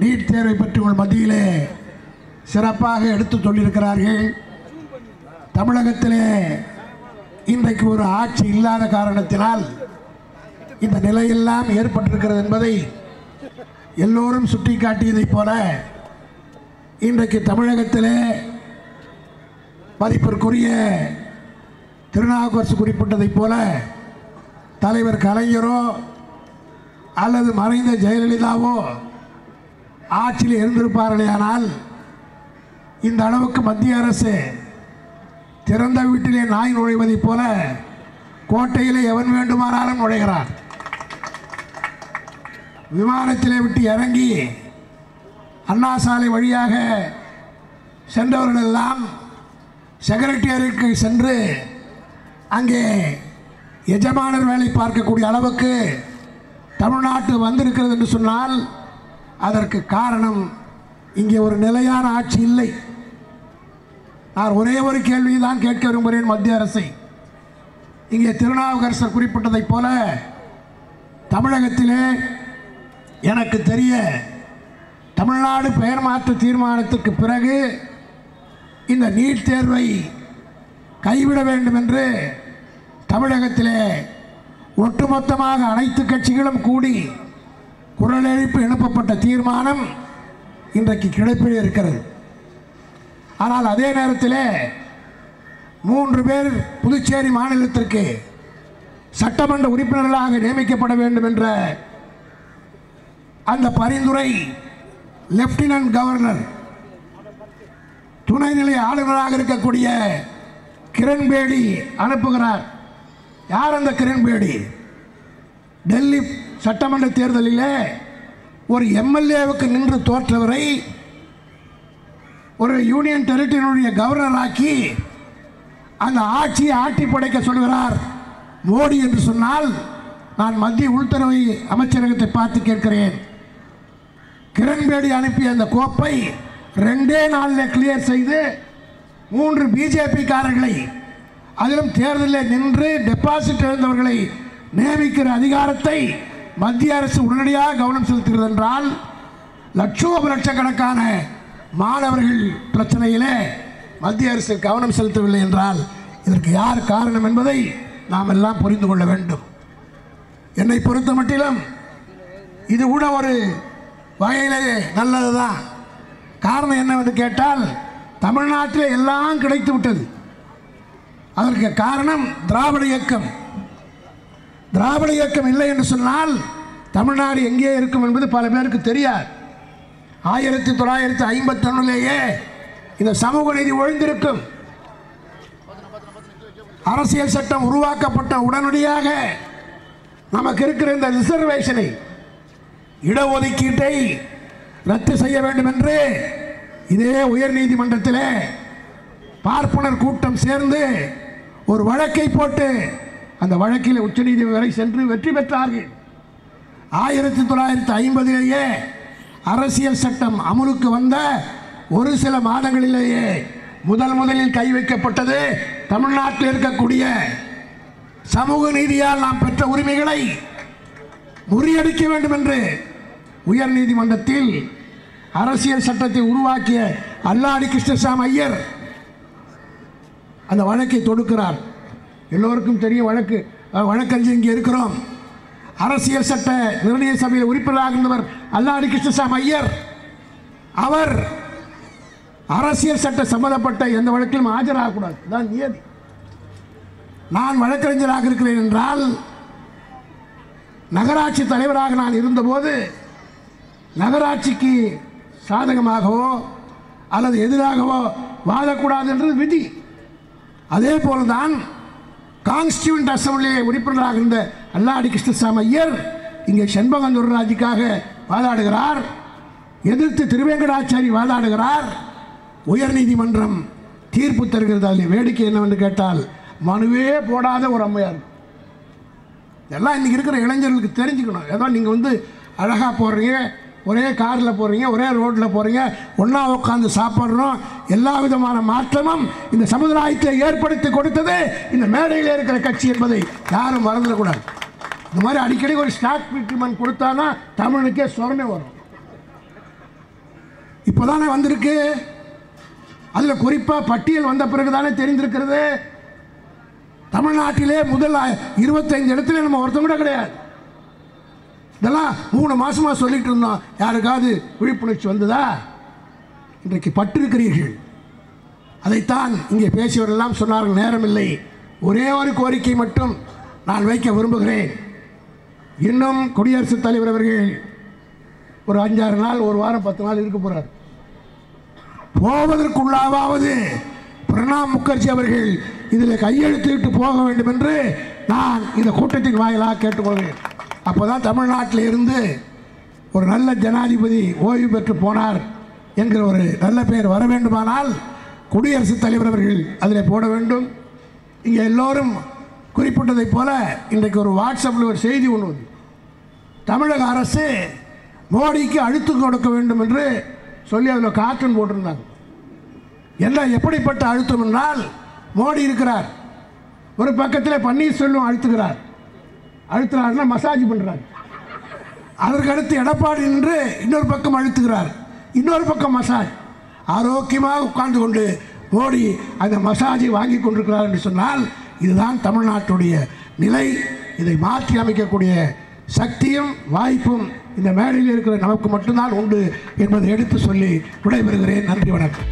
NEET தேர்வை பற்றி உங்கள் மத்தியிலே சிறப்பாக எடுத்து சொல்லியிருக்கிறார்கள். தமிழகத்திலே இன்றைக்கு ஒரு ஆட்சி இல்லாத காரணத்தினால் இந்த நிலையெல்லாம் ஏற்பட்டிருக்கிறது என்பதை எல்லோரும் சுட்டிக்காட்டியதைப் போல இன்றைக்கு தமிழகத்திலே மதிப்பிற்குரிய திருநாவுக்கரசு குறிப்பிட்டதைப் போல தலைவர் கலைஞரோ அல்லது மறைந்த ஜெயலலிதாவோ ஆட்சியில் இருந்திருப்பார்களேயானால் இந்த அளவுக்கு மத்திய அரசு திறந்த வீட்டிலே நாய் நுழைவதைப் போல கோட்டையிலே எவன் வேண்டுமானாலும் நுழைகிறான். விமானத்திலே விட்டு இறங்கி அண்ணா சாலை வழியாக சென்றவர்களெல்லாம் செக்ரட்டேரியலுக்கு சென்று அங்கே எஜமானர் வேலை பார்க்கக்கூடிய அளவுக்கு தமிழ்நாட்டு வந்திருக்கிறது என்று சொன்னால் அதற்கு காரணம் இங்கே ஒரு நிலையான ஆட்சி இல்லை. நான் ஒரே ஒரு கேள்வியை தான் கேட்க விரும்புகிறேன் மத்திய அரசை. இங்கே திருநாவுக்கரசர் குறிப்பிட்டதைப் போல தமிழகத்திலே எனக்கு தெரிய தமிழ்நாடு பெயர் மாற்ற தீர்மானத்துக்கு பிறகு இந்த நீட் தேர்வை கைவிட வேண்டும் என்று தமிழகத்திலே ஒட்டுமொத்தமாக அனைத்து கட்சிகளும் கூடி குரல் எழுப்பு எழுப்பப்பட்ட தீர்மானம் இன்றைக்கு கிடைப்பில் இருக்கிறது. ஆனால் அதே நேரத்தில் மூன்று பேர் புதுச்சேரி மாநிலத்திற்கு சட்டமன்ற உறுப்பினர்களாக நியமிக்கப்பட வேண்டும் என்ற அந்த பரிந்துரை லெப்டினன்ட் கவர்னர் துணைநிலை ஆளுநராக இருக்கக்கூடிய கிரண்பேடி அனுப்புகிறார். யார் அந்த கிரண்பேடி? டெல்லி சட்டமன்ற தேர்தலிலே ஒரு எம்எல்ஏவுக்கு நின்று தோற்றவரை ஒரு யூனியன் டெரிட்டரியினுடைய கவர்னராக்கி அந்த ஆட்சியை ஆட்டி படைக்க சொல்கிறார் மோடி என்று சொன்னால் நான் மத்திய உள்துறை அமைச்சரகத்தை பார்த்து கேட்கிறேன். கிரண்பேடி அனுப்பிய அந்த கோப்பை ரெண்டே நாளில் கிளியர் செய்து மூன்று பிஜேபிக்காரர்களை அதிலும் தேர்தலில் நின்று டெபாசிட் எழுந்தவர்களை நியமிக்கிற அதிகாரத்தை மத்திய அரசு உடனடியாக கவனம் செலுத்துகிறது என்றால் லட்சோப லட்சக்கணக்கான மாணவர்கள் பிரச்சனையிலே மத்திய அரசு கவனம் செலுத்தவில்லை என்றால் இதற்கு யார் காரணம் என்பதை நாம் எல்லாம் புரிந்து கொள்ள வேண்டும். என்னை பொறுத்த மட்டிலும் இது கூட ஒரு வகையிலே நல்லது தான் காரணம் என்னவென்று கேட்டால் தமிழ்நாட்டில் எல்லாம் கிடைத்து விட்டது. அதற்கு காரணம் திராவிட இயக்கம். திராவிட இயக்கம் இல்லை என்று சொன்னால் தமிழ்நாடு எங்கே இருக்கும் என்பது பல பேருக்கு தெரியாது. ஆயிரத்தி தொள்ளாயிரத்தி ஐம்பத்தி இந்த சமூக நீதி ஒழிந்திருக்கும். அரசியல் சட்டம் உருவாக்கப்பட்ட உடனடியாக நமக்கு இருக்கிற இந்த ரிசர்வேஷனை இடஒதுக்கீட்டை ரத்து செய்ய வேண்டும் என்று இதே உயர் நீதிமன்றத்திலே பார்ப்பனர் கூட்டம் சேர்ந்து ஒரு வழக்கை போட்டு அந்த வழக்கில் உச்சநீதி வரை சென்று வெற்றி பெற்றார்கள். ஆயிரத்தி தொள்ளாயிரத்தி ஐம்பதிலேயே அரசியல் சட்டம் அமுலுக்கு வந்த ஒரு சில மாதங்களிலேயே முதல் முதலில் கை வைக்கப்பட்டது தமிழ்நாட்டில் இருக்கக்கூடிய சமூக நீதியால் நாம் பெற்ற உரிமைகளை முறியடிக்க வேண்டும் என்று உயர் நீதிமன்றத்தில் அரசியல் சட்டத்தை உருவாக்கிய அல்லாடி கிருஷ்ணசாமி ஐயர் அந்த வழக்கை தொடுக்கிறார். எல்லோருக்கும் தெரியும் வழக்கு. வழக்கறிஞர் இங்கே இருக்கிறோம். அரசியல் சட்ட நிர்ணய சபையில் உறுப்பினராக இருந்தவர் அல்லாடி கிருஷ்ணசாமி ஐயர். அவர் அரசியல் சட்ட சம்பந்தப்பட்ட எந்த வழக்கிலும் ஆஜராகக்கூடாது. தான் நியதி. நான் வழக்கறிஞராக இருக்கிறேன் என்றால் நகராட்சி தலைவராக நான் இருந்தபோது நகராட்சிக்கு சாதகமாகவோ அல்லது எதிராகவோ வாழக்கூடாது என்றது விதி. அதே போலதான் கான்ஸ்டியூண்ட் அசம்பிளி உறுப்பினராக இருந்த அல்லாடி கிருஷ்ணசாமி ஐயர் இங்கே செண்பகந்தூர் ராஜிக்காக வாதாடுகிறார். எதிர்த்து திருவேங்கடாச்சாரி வாதாடுகிறார். உயர்நீதிமன்றம் தீர்ப்பு தருகிறது. அதில் வேடிக்கை என்னவென்று கேட்டால் மனுவே போடாத ஒரு அம்மையார். இதெல்லாம் இன்றைக்கி இருக்கிற இளைஞர்களுக்கு தெரிஞ்சுக்கணும். ஏதோ நீங்கள் வந்து அழகாக போடுறீங்க ஒரே காரில் போகிறீங்க ஒரே ரோட்டில் போகிறீங்க ஒன்றா உட்காந்து சாப்பிட்றோம். எல்லா விதமான மாற்றமும் இந்த சமுதாயத்தை ஏற்படுத்தி கொடுத்தது இந்த மேடையில் இருக்கிற கட்சி என்பதை யாரும் மறந்துடக்கூடாது இந்த மாதிரி அடிக்கடி ஒரு ஸ்டாக் ட்ரீட்மெண்ட் கொடுத்தானா தமிழனுக்கே சொரணை வரும். இப்போ தானே வந்திருக்கு. அதில் குறிப்பாக பட்டியல் வந்த பிறகு தானே தெரிந்திருக்கிறது. தமிழ்நாட்டிலே முதல் இருபத்தைந்து இடத்துல நம்ம ஒருத்தம் கூட கிடையாது. இதெல்லாம் மூணு மாசமா சொல்லிட்டு இருந்தோம். யாருக்காவது விழிப்புணர்ச்சி வந்ததா? இன்றைக்கு பட்டிருக்கிறீர்கள். அதைத்தான் இங்கே பேசியவரெல்லாம் சொன்னார்கள். நேரமில்லை. ஒரே ஒரு கோரிக்கை மட்டும் நான் வைக்க விரும்புகிறேன். இன்னும் குடியரசுத் தலைவர் அவர்கள் ஒரு அஞ்சாறு நாள் ஒரு வாரம் பத்து நாள் இருக்க போறார். போவதற்குள்ளாவது பிரணாப் முகர்ஜி அவர்கள் இதில் கையெழுத்திட்டு போக வேண்டும் என்று நான் இந்த கூட்டத்தின் வாயிலாக கேட்டுக்கொள்கிறேன். அப்போதான் தமிழ்நாட்டில் இருந்து ஒரு நல்ல ஜனாதிபதி ஓய்வு பெற்று போனார் என்கிற ஒரு நல்ல பெயர் வர வேண்டுமானால் குடியரசுத் தலைவர் அவர்கள் அதில் போட வேண்டும். இங்கே எல்லோரும் குறிப்பிட்டதைப் போல இன்றைக்கு ஒரு வாட்ஸ்அப்பில் ஒரு செய்தி ஒன்று வந்து தமிழக அரசு மோடிக்கு அழுத்தம் கொடுக்க வேண்டும் என்று சொல்லி அதில் கார்ட்டூன் போட்டிருந்தாங்க. என்ன எப்படிப்பட்ட அழுத்தம் என்றால் மோடி இருக்கிறார். ஒரு பக்கத்தில் பன்னீர்செல்வம் அழுத்துகிறார். அழுத்துறாருன்னா மசாஜ் பண்ணுறார் அதற்கடுத்து எடப்பாடி நின்று இன்னொரு பக்கம் அழுத்துகிறார். இன்னொரு பக்கம் மசாஜ். ஆரோக்கியமாக உட்கார்ந்து கொண்டு மோடி அந்த மசாஜை வாங்கி கொண்டிருக்கிறார் என்று சொன்னால் இதுதான் தமிழ்நாட்டுடைய நிலை. இதை மாற்றி அமைக்கக்கூடிய சக்தியும் வாய்ப்பும் இந்த மேடையில் இருக்கிற நமக்கு மட்டும்தான் உண்டு என்பதை எடுத்து சொல்லி விடைபெறுகிறேன். நன்றி வணக்கம்.